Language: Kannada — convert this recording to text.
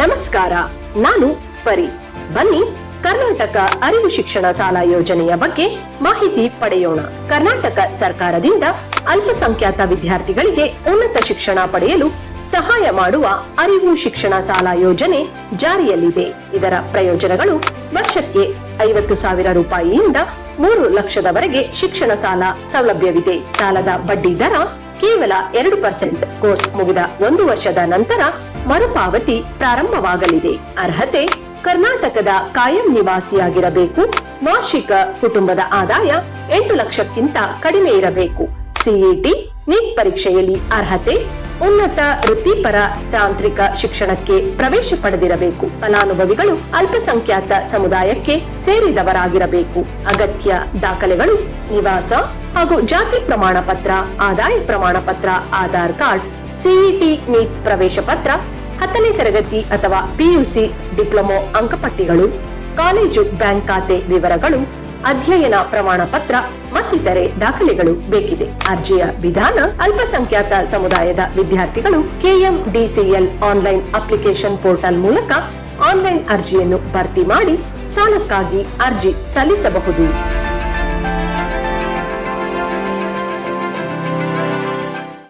ನಮಸ್ಕಾರ, ನಾನು ಪರಿ. ಬನ್ನಿ, ಕರ್ನಾಟಕ ಅರಿವು ಶಿಕ್ಷಣ ಸಾಲ ಯೋಜನೆಯ ಬಗ್ಗೆ ಮಾಹಿತಿ ಪಡೆಯೋಣ. ಕರ್ನಾಟಕ ಸರ್ಕಾರದಿಂದ ಅಲ್ಪಸಂಖ್ಯಾತ ವಿದ್ಯಾರ್ಥಿಗಳಿಗೆ ಉನ್ನತ ಶಿಕ್ಷಣ ಪಡೆಯಲು ಸಹಾಯ ಮಾಡುವ ಅರಿವು ಶಿಕ್ಷಣ ಸಾಲ ಯೋಜನೆ ಜಾರಿಯಲ್ಲಿದೆ. ಇದರ ಪ್ರಯೋಜನಗಳು ವರ್ಷಕ್ಕೆ ಐವತ್ತು ಸಾವಿರ ರೂಪಾಯಿಯಿಂದ ಮೂರು ಲಕ್ಷದವರೆಗೆ ಶಿಕ್ಷಣ ಸಾಲ ಸೌಲಭ್ಯವಿದೆ. ಸಾಲದ ಬಡ್ಡಿ ದರ ಕೇವಲ ಎರಡು ಪರ್ಸೆಂಟ್. ಕೋರ್ಸ್ ಮುಗಿದ ಒಂದು ವರ್ಷದ ನಂತರ ಮರುಪಾವತಿ ಪ್ರಾರಂಭವಾಗಲಿದೆ. ಅರ್ಹತೆ, ಕರ್ನಾಟಕದ ಕಾಯಂ ನಿವಾಸಿಯಾಗಿರಬೇಕು. ವಾರ್ಷಿಕ ಕುಟುಂಬದ ಆದಾಯ ಎಂಟು ಲಕ್ಷಕ್ಕಿಂತ ಕಡಿಮೆ ಇರಬೇಕು. ಸಿಇಟಿ, ನೀಟ್ ಪರೀಕ್ಷೆಯಲ್ಲಿ ಅರ್ಹತೆ, ಉನ್ನತ ವೃತ್ತಿಪರ ತಾಂತ್ರಿಕ ಶಿಕ್ಷಣಕ್ಕೆ ಪ್ರವೇಶ ಪಡೆದಿರಬೇಕು. ಫಲಾನುಭವಿಗಳು ಅಲ್ಪಸಂಖ್ಯಾತ ಸಮುದಾಯಕ್ಕೆ ಸೇರಿದವರಾಗಿರಬೇಕು. ಅಗತ್ಯ ದಾಖಲೆಗಳು, ನಿವಾಸ ಹಾಗೂ ಜಾತಿ ಪ್ರಮಾಣ ಪತ್ರ ಆದಾಯ ಪ್ರಮಾಣ ಪತ್ರ ಆಧಾರ್ ಕಾರ್ಡ್, ಸಿಇಟಿ ನೀಟ್ ಪ್ರವೇಶ ಪತ್ರ ಹತ್ತನೇ ತರಗತಿ ಅಥವಾ ಪಿಯುಸಿ ಡಿಪ್ಲೊಮೊ ಅಂಕಪಟ್ಟಿಗಳು, ಕಾಲೇಜು ಬ್ಯಾಂಕ್ ಖಾತೆ ವಿವರಗಳು, ಅಧ್ಯಯನ ಪ್ರಮಾಣ ಪತ್ರ ಮತ್ತಿತರೆ ದಾಖಲೆಗಳು ಬೇಕಿದೆ. ಅರ್ಜಿಯ ವಿಧಾನ ಅಲ್ಪಸಂಖ್ಯಾತ ಸಮುದಾಯದ ವಿದ್ಯಾರ್ಥಿಗಳು ಕೆಎಂಡಿಸಿಎಲ್ ಆನ್ಲೈನ್ ಅಪ್ಲಿಕೇಶನ್ ಪೋರ್ಟಲ್ ಮೂಲಕ ಆನ್ಲೈನ್ ಅರ್ಜಿಯನ್ನು ಭರ್ತಿ ಮಾಡಿ ಸಾಲಕ್ಕಾಗಿ ಅರ್ಜಿ ಸಲ್ಲಿಸಬಹುದು.